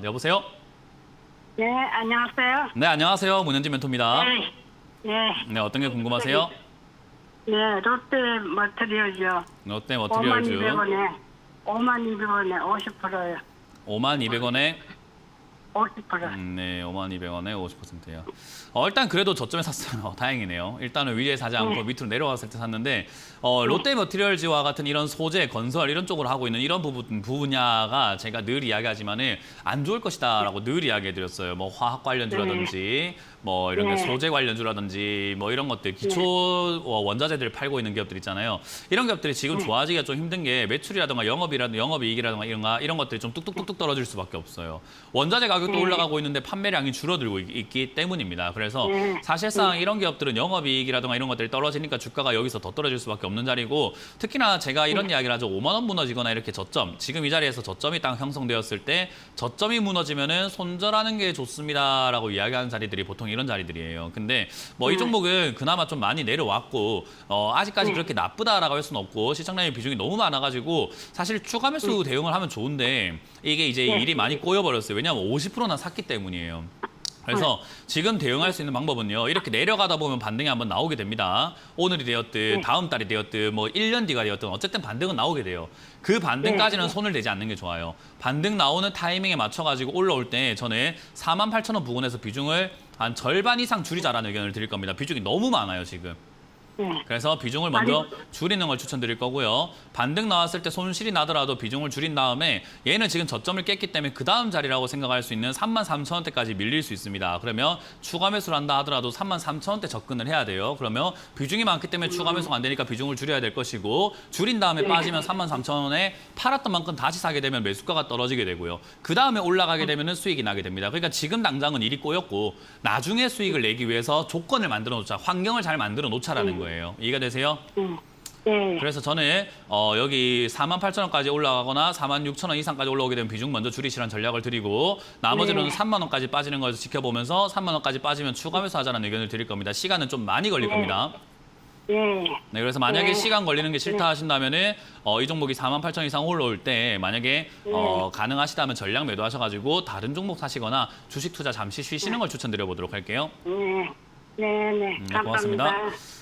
네, 여보세요? 네, 안녕하세요. 네, 안녕하세요. 문현진 멘토입니다. 네, 네, 네, 어떤 게 궁금하세요? 네, 롯데 머트리얼죠. 롯데 5만 머티리얼즈 200원에, 5만 200원에 50%요. 5만 200원에 50%. 음, 네, 5만 200원에 50%예요. 어, 일단 그래도 저점에 샀어요. 다행이네요. 일단은 위에 사지 않고 밑으로 내려갔을 때 샀는데 어, 롯데 머티리얼즈와 같은 이런 소재, 건설 이런 쪽으로 하고 있는 이런 부분 분야가 제가 늘 이야기하지만은 안 좋을 것이다라고 늘 이야기해드렸어요. 뭐 화학 관련주라든지 뭐 이런 게 네. 소재 관련주라든지 뭐 이런 것들 기초 어, 원자재들을 팔고 있는 기업들 있잖아요. 이런 기업들이 지금 좋아지기가 좀 힘든 게 매출이라든가 영업이라든가 영업이익이라든가 이런가 이런 것들이 좀 뚝뚝뚝뚝 떨어질 수밖에 없어요. 원자재 가 격도 네. 올라가고 있는데 판매량이 줄어들고 있- 있기 때문입니다. 그래서 네. 사실상 이런 기업들은 영업이익이라든가 이런 것들이 떨어지니까 주가가 여기서 더 떨어질 수밖에 없는 자리고 특히나 제가 이런 네. 이야기를 하죠. 5만 원 무너지거나 이렇게 저점 지금 이 자리에서 저점이 딱 형성되었을 때 저점이 무너지면은 손절하는 게 좋습니다라고 이야기하는 자리들이 보통 이런 자리들이에요. 근데 뭐이 네. 종목은 그나마 좀 많이 내려왔고 어, 아직까지 그렇게 나쁘다라고 할 수는 없고 시청량의 비중이 너무 많아가지고 사실 추가 매수 대응을 하면 좋은데 이게 이제 네. 일이 많이 꼬여버렸어요. 왜냐하면 50%나 샀기 때문이에요. 그래서 지금 대응할 수 있는 방법은요. 이렇게 내려가다 보면 반등이 한번 나오게 됩니다. 오늘이 되었든 다음 달이 되었든 뭐 1년 뒤가 되었든 어쨌든 반등은 나오게 돼요. 그 반등까지는 손을 대지 않는 게 좋아요. 반등 나오는 타이밍에 맞춰가지고 올라올 때 저는 4만 8천 원 부근에서 비중을 한 절반 이상 줄이자라는 의견을 드릴 겁니다. 비중이 너무 많아요, 지금. 네. 그래서 비중을 먼저 줄이는 걸 추천드릴 거고요. 반등 나왔을 때 손실이 나더라도 비중을 줄인 다음에 얘는 지금 저점을 깼기 때문에 그 다음 자리라고 생각할 수 있는 3만 3천 원대까지 밀릴 수 있습니다. 그러면 추가 매수를 한다 하더라도 3만 3천 원대 접근을 해야 돼요. 그러면 비중이 많기 때문에 추가 매수가 안 되니까 비중을 줄여야 될 것이고 줄인 다음에 빠지면 3만 3천 원에 팔았던 만큼 다시 사게 되면 매수가가 떨어지게 되고요. 그 다음에 올라가게 되면 수익이 나게 됩니다. 그러니까 지금 당장은 일이 꼬였고 나중에 수익을 내기 위해서 조건을 만들어 놓자, 환경을 잘 만들어 놓자라는 거예요. 이해가 되세요? 네. 네. 그래서 저는 어, 여기 4만 8천 원까지 올라가거나 4만 6천 원 이상까지 올라오게 되면 비중 먼저 줄이시라는 전략을 드리고 나머지는 네. 3만 원까지 빠지는 걸 지켜보면서 3만 원까지 빠지면 추가 매수하자는 의견을 드릴 겁니다. 시간은 좀 많이 걸릴 겁니다. 네. 네, 그래서 만약에 네. 시간 걸리는 게 싫다 하신다면은 어, 이 종목이 4만 8천 이상 올라올 때 만약에 어, 가능하시다면 전량 매도하셔가지고 다른 종목 사시거나 주식 투자 잠시 쉬시는 걸 추천드려 보도록 할게요. 네. 네. 네. 네, 고맙습니다. 감사합니다.